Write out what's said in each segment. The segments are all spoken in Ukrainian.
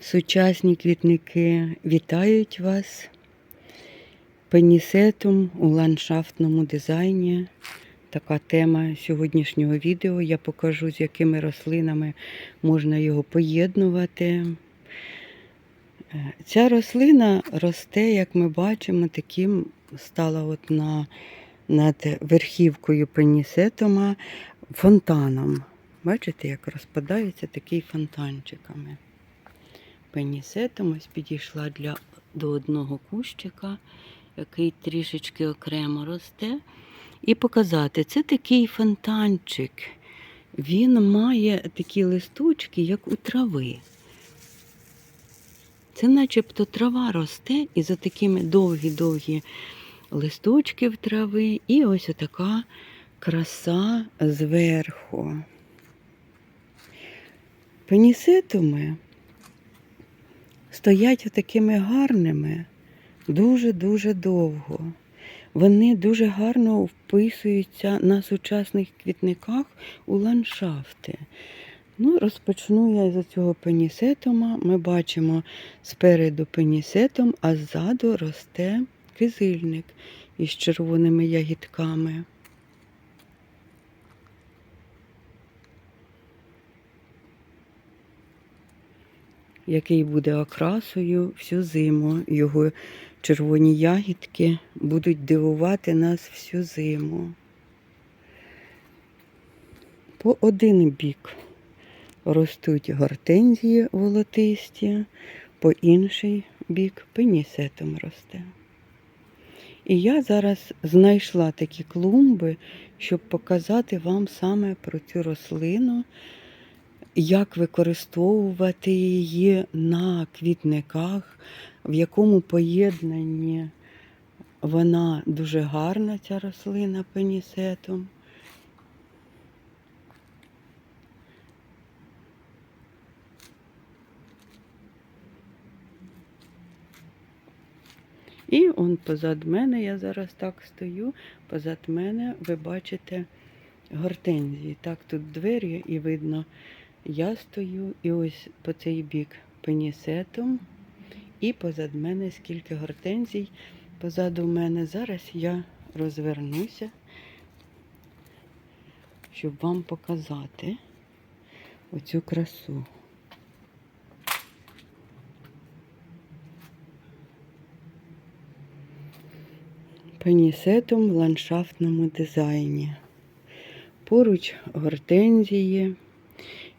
Сучасні квітники вітають вас пенісетом у ландшафтному дизайні. Така тема сьогоднішнього відео. Я покажу, з якими рослинами можна його поєднувати. Е, Ця рослина росте, як ми бачимо, таким стала от на, над верхівкою пенісетома фонтаном. Бачите, як розпадається такий фонтанчиками. Пенісетом підійшла для, до одного кущика, який трішечки окремо росте. І показати, це такий фонтанчик. Він має такі листочки, як у трави. Це начебто трава росте і за такими довгі-довгі листочки в трави, і ось така краса зверху. Пенісетуми стоять такими гарними дуже-дуже довго. Вони дуже гарно вписуються на сучасних квітниках у ландшафти. Ну, розпочну я з цього пенісетома. Ми бачимо спереду пенісетом, а ззаду росте кизильник із червоними ягідками. Який буде окрасою всю зиму. Його червоні ягідки будуть дивувати нас всю зиму. По один бік ростуть гортензії волотисті, по інший бік пенісетом росте. І я зараз знайшла такі клумби, щоб показати вам саме про цю рослину, як використовувати її на квітниках, в якому поєднанні вона дуже гарна, ця рослина пенісетом. І он позад мене, я зараз так стою, позад мене ви бачите гортензії. Так, тут двері і видно, я стою і ось по цей бік пенісетом. І позад мене скільки гортензій. Позаду мене зараз я розвернуся, щоб вам показати оцю красу. Пенісетом в ландшафтному дизайні. Поруч гортензії,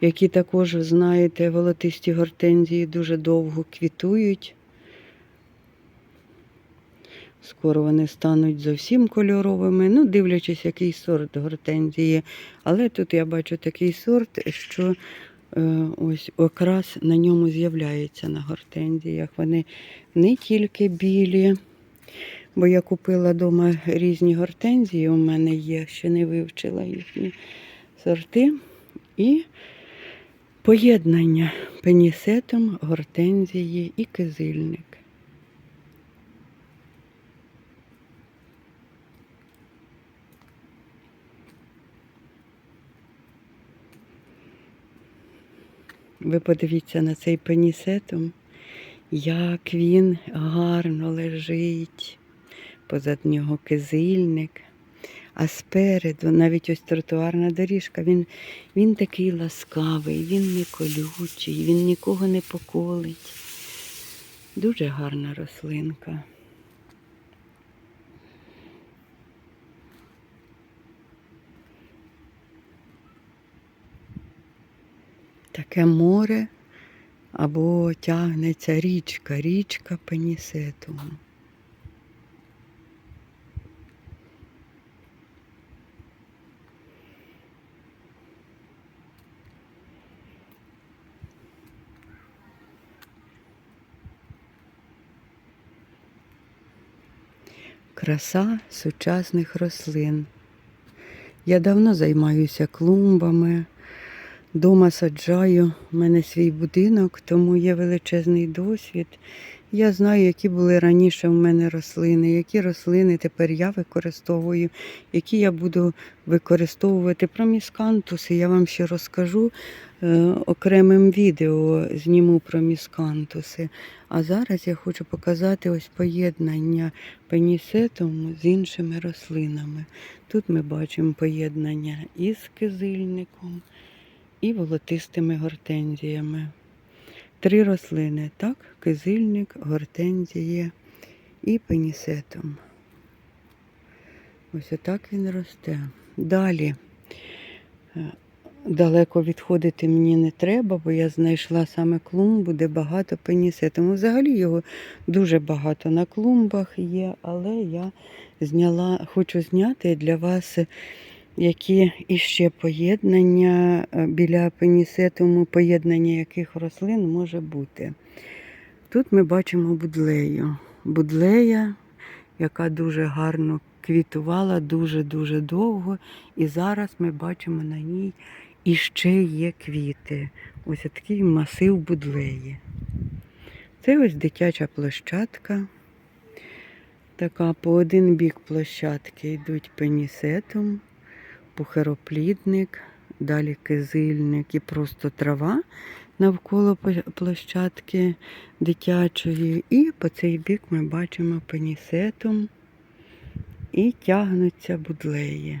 які також, знаєте, волотисті гортензії дуже довго квітують. Скоро вони стануть зовсім кольоровими, ну, дивлячись, який сорт гортензії. Але тут я бачу такий сорт, що е, ось окрас на ньому з'являється на гортензіях. Вони не тільки білі, бо я купила вдома різні гортензії, у мене є, ще не вивчила їхні сорти. І поєднання. Пенісетом, гортензії і кизильник. Ви подивіться на цей пенісетом, як він гарно лежить, позад нього кизильник, а спереду навіть ось тротуарна доріжка, він, він такий ласкавий, він не колючий, він нікого не поколить. Дуже гарна рослинка. Таке море або тягнеться річка, річка пенісету. Краса сучасних рослин. Я давно займаюся клумбами. Дома саджаю, у мене свій будинок, тому є величезний досвід. Я знаю, які були раніше в мене рослини, які рослини тепер я використовую, які я буду використовувати. Про міскантуси я вам ще розкажу е, окремим відео, зніму про міскантуси. А зараз я хочу показати ось поєднання пенісетуму з іншими рослинами. Тут ми бачимо поєднання із кизильником і волотистими гортензіями. Три рослини, так? Кизильник, гортензія і пенісетум. Ось отак він росте. Далі е, далеко відходити мені не треба, бо я знайшла саме клумбу, де багато пенісетуму. Взагалі його дуже багато на клумбах є, але я зняла, хочу зняти для вас які іще поєднання е, біля пенісетуму, поєднання яких рослин може бути. Тут ми бачимо будлею. Будлея, яка дуже гарно квітувала дуже-дуже довго. І зараз ми бачимо на ній іще є квіти. Ось такий масив будлеї. Це ось дитяча площадка. Така по один бік площадки йдуть пенісетум пухароплідник, далі кизильник і просто трава навколо площадки дитячої. І по цей бік ми бачимо пенісетум і тягнуться будлеї.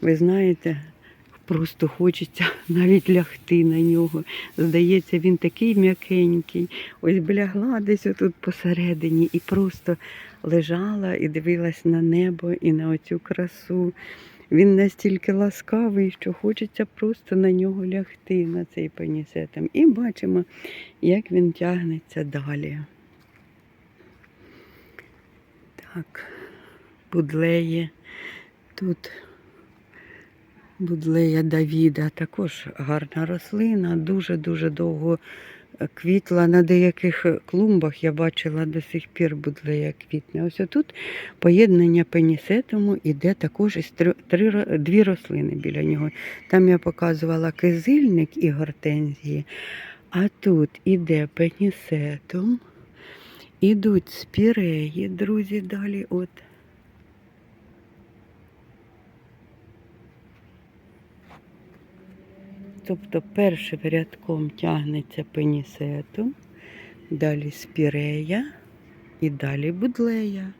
Ви знаєте, Просто хочеться навіть лягти на нього. Здається, він такий м'якенький. Ось б лягла десь тут посередині і просто лежала і дивилась на небо і на оцю красу. Він настільки ласкавий, що хочеться просто на нього лягти, на цей панісетом. І бачимо, як він тягнеться далі. Так, будлеє тут. Будлея Давіда також гарна рослина, дуже-дуже довго е, квітла. На деяких клумбах я бачила до сих пір будлея квітне. Ось тут поєднання пенісетуму іде також із три, три, дві рослини біля нього. Там я показувала кизильник і гортензії, а тут іде пенісетум, ідуть спіреї, друзі, далі. от. Тобто першим рядком тягнеться пенісетум, далі спірея і далі будлея.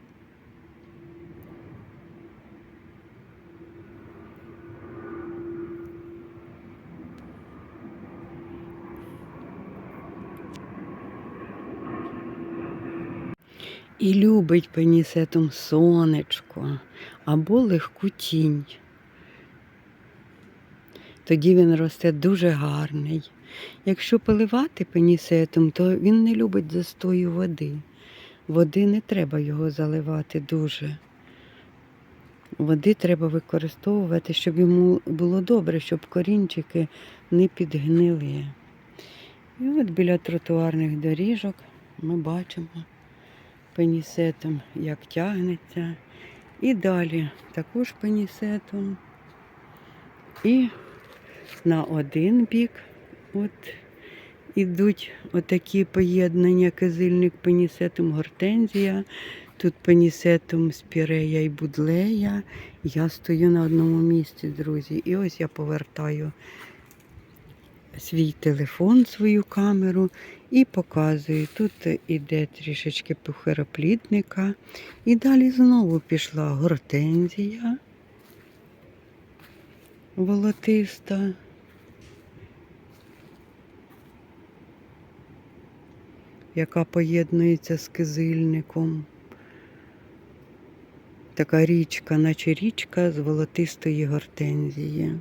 І любить пенісетум сонечко або легку тінь тоді він росте дуже гарний. Якщо поливати пенісетом, то він не любить застою води. Води не треба його заливати дуже. Води треба використовувати, щоб йому було добре, щоб корінчики не підгнили. І от біля тротуарних доріжок ми бачимо пенісетом, як тягнеться. І далі також пенісетом. І на один бік. От ідуть отакі поєднання кизильник пенісетум гортензія. Тут пенісетум спірея і будлея. Я стою на одному місці, друзі. І ось я повертаю свій телефон, свою камеру і показую. Тут іде трішечки пухероплідника. І далі знову пішла гортензія волотиста. яка поєднується з кизильником. Така річка, наче річка з волотистої гортензії.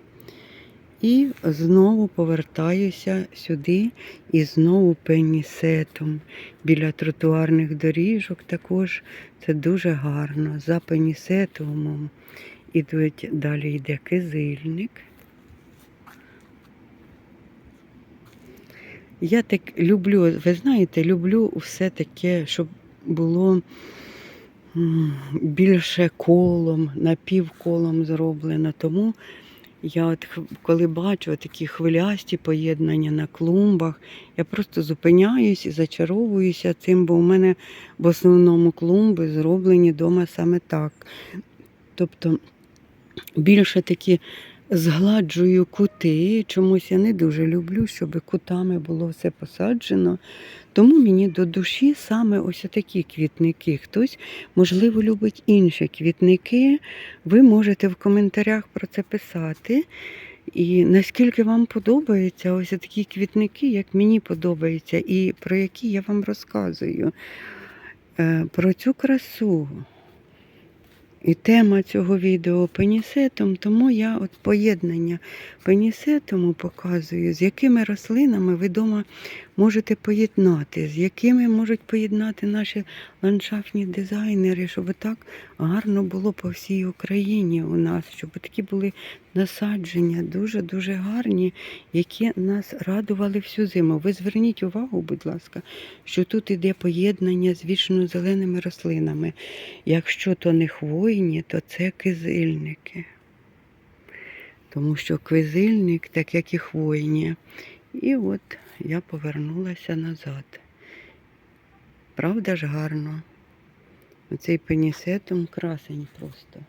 І знову повертаюся сюди і знову пенісетом. Біля тротуарних доріжок також це дуже гарно. За пенісетумом ідуть, далі йде кизильник. Я так люблю, ви знаєте, люблю все таке, щоб було більше колом, напівколом зроблено. Тому я от коли бачу такі хвилясті поєднання на клумбах, я просто зупиняюсь і зачаровуюся цим, бо у мене в основному клумби зроблені вдома саме так. Тобто більше такі згладжую кути. Чомусь я не дуже люблю, щоб кутами було все посаджено. Тому мені до душі саме ось такі квітники. Хтось, можливо, любить інші квітники. Ви можете в коментарях про це писати. І наскільки вам подобаються ось такі квітники, як мені подобається, і про які я вам розказую. Е, Про цю красу. І тема цього відео пенісетом, тому я от поєднання пенісетому показую, з якими рослинами ви вдома можете поєднати, з якими можуть поєднати наші ландшафтні дизайнери, щоб так гарно було по всій Україні у нас, щоб такі були насадження дуже-дуже гарні, які нас радували всю зиму. Ви зверніть увагу, будь ласка, що тут іде поєднання з вічно-зеленими рослинами. Якщо то не хвойні, то це кизильники. Тому що кизильник, так як і хвойні. І от я повернулася назад. Правда ж гарно? Оцей пенісетом красень просто.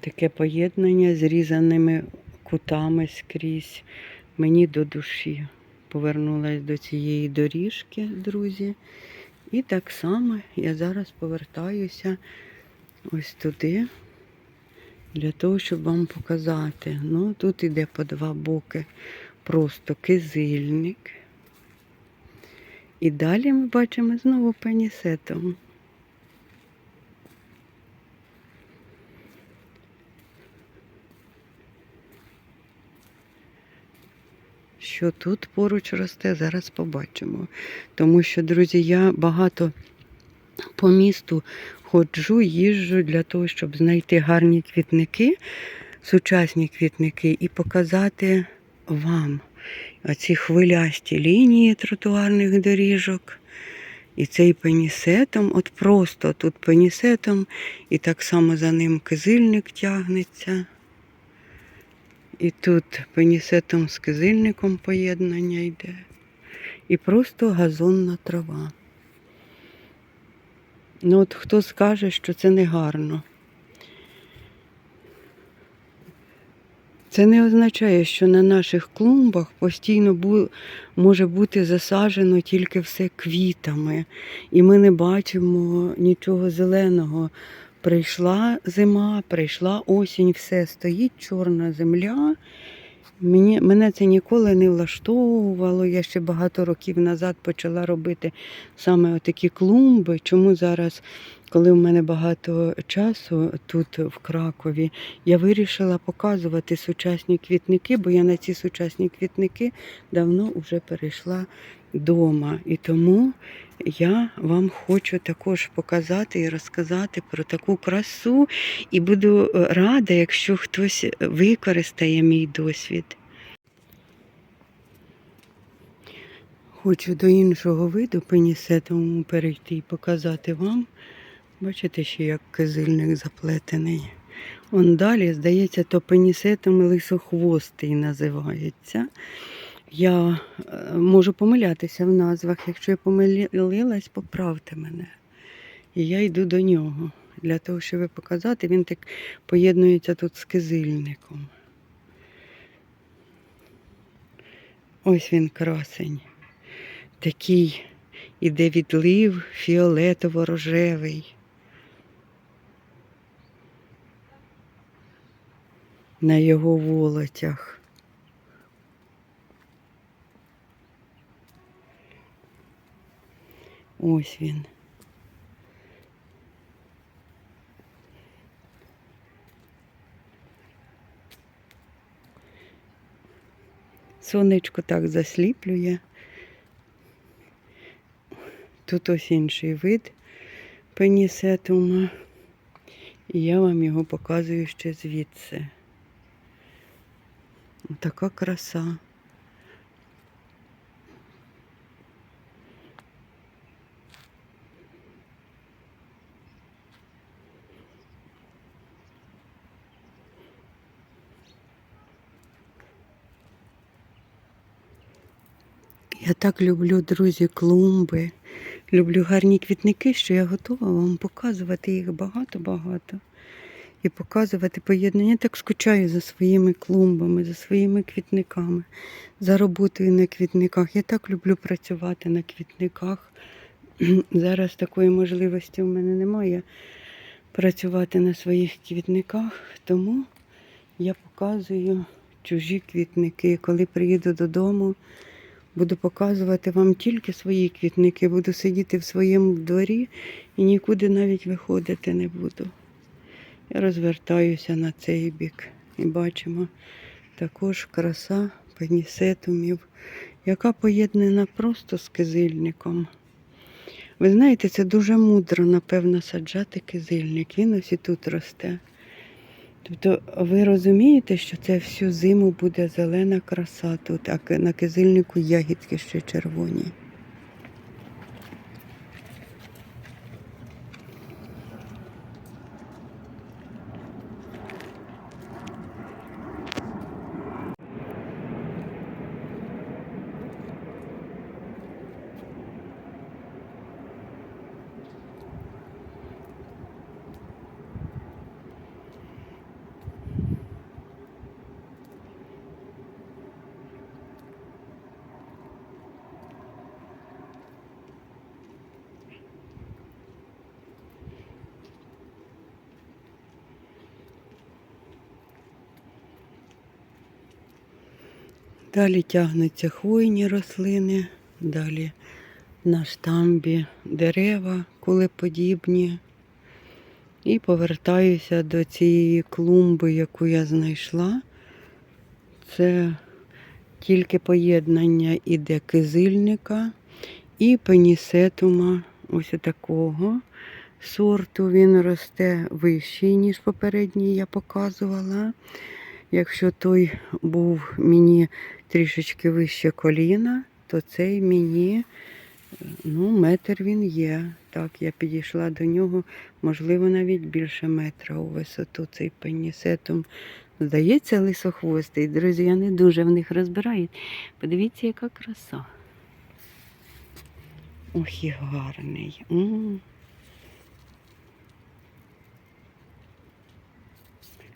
Таке поєднання з різаними кутами скрізь. Мені до душі. Повернулася до цієї доріжки, друзі. І так само я зараз повертаюся ось туди, для того, щоб вам показати. Ну, тут іде по два боки просто кизильник. І далі ми бачимо знову пенісетом. Що тут поруч росте, зараз побачимо. Тому що, друзі, я багато по місту ходжу, їжджу для того, щоб знайти гарні квітники, сучасні квітники, і показати вам оці хвилясті лінії тротуарних доріжок. І цей пенісетом, от просто тут пенісетом, і так само за ним кизильник тягнеться. І тут пенісетом з кизильником поєднання йде. І просто газонна трава. Ну от хто скаже, що це не гарно. Це не означає, що на наших клумбах постійно бу- може бути засаджено тільки все квітами, і ми не бачимо нічого зеленого. Прийшла зима, прийшла осінь, все стоїть чорна земля. Мені, мене це ніколи не влаштовувало. Я ще багато років назад почала робити саме такі клумби. Чому зараз, коли в мене багато часу тут в Кракові, я вирішила показувати сучасні квітники, бо я на ці сучасні квітники давно вже перейшла вдома. І тому я вам хочу також показати і розказати про таку красу, і буду е, рада, якщо хтось використає мій досвід. Хочу до іншого виду пенісетовому перейти і показати вам. Бачите, ще як кизильник заплетений. Он далі, здається, то пенісетом лисохвостий називається. Я е, можу помилятися в назвах. Якщо я помилилась, поправте мене. І я йду до нього. Для того, щоб показати, він так поєднується тут з кизильником. Ось він красень. Такий іде відлив фіолетово-рожевий. На його волотях. Ось він. Сонечко так засліплює. Тут ось інший вид пенісетума. І я вам його показую ще звідси. Така краса. Я так люблю, друзі, клумби. Люблю гарні квітники, що я готова вам показувати їх багато-багато. І показувати поєднання. Я так скучаю за своїми клумбами, за своїми квітниками, за роботою на квітниках. Я так люблю працювати на квітниках. Зараз такої можливості у мене немає працювати на своїх квітниках, тому я показую чужі квітники. Коли приїду додому, буду показувати вам тільки свої квітники. Буду сидіти в своєму дворі і нікуди навіть виходити не буду. Я розвертаюся на цей бік і бачимо також краса пенісетумів, яка поєднана просто з кизильником. Ви знаєте, це дуже мудро, напевно, саджати кизильник. Він ось і тут росте. Тобто ви розумієте, що це всю зиму буде зелена краса тут, а на кизильнику ягідки ще червоні. Далі тягнуться хвойні рослини, далі на штамбі дерева кулеподібні. І повертаюся до цієї клумби, яку я знайшла. Це тільки поєднання іде кизильника і пенісетума ось такого сорту. Він росте вищий, ніж попередній я показувала. Якщо той був мені трішечки вище коліна, то цей мені, ну, метр він є. Так, я підійшла до нього, можливо, навіть більше метра у висоту цей пенісетум. Здається, лисохвостий. Друзі, я не дуже в них розбираю. Подивіться, яка краса. Ох, і гарний. М.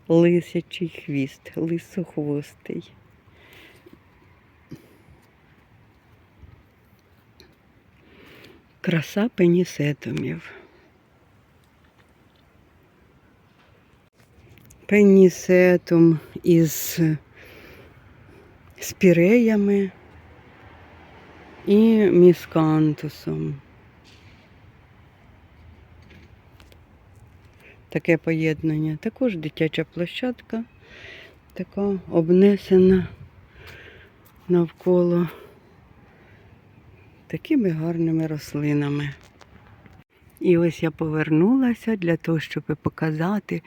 Лисячий хвіст, лисохвостий. Краса пенісетумів. Пенісетум із спіреями і міскантусом. Таке поєднання. Також дитяча площадка, така обнесена навколо такими гарними рослинами. І ось я повернулася для того, щоб показати,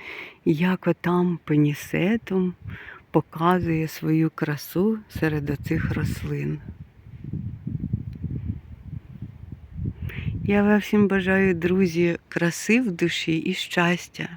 як отам пенісетум показує свою красу серед оцих рослин. Я вам всім бажаю, друзі, краси в душі і щастя.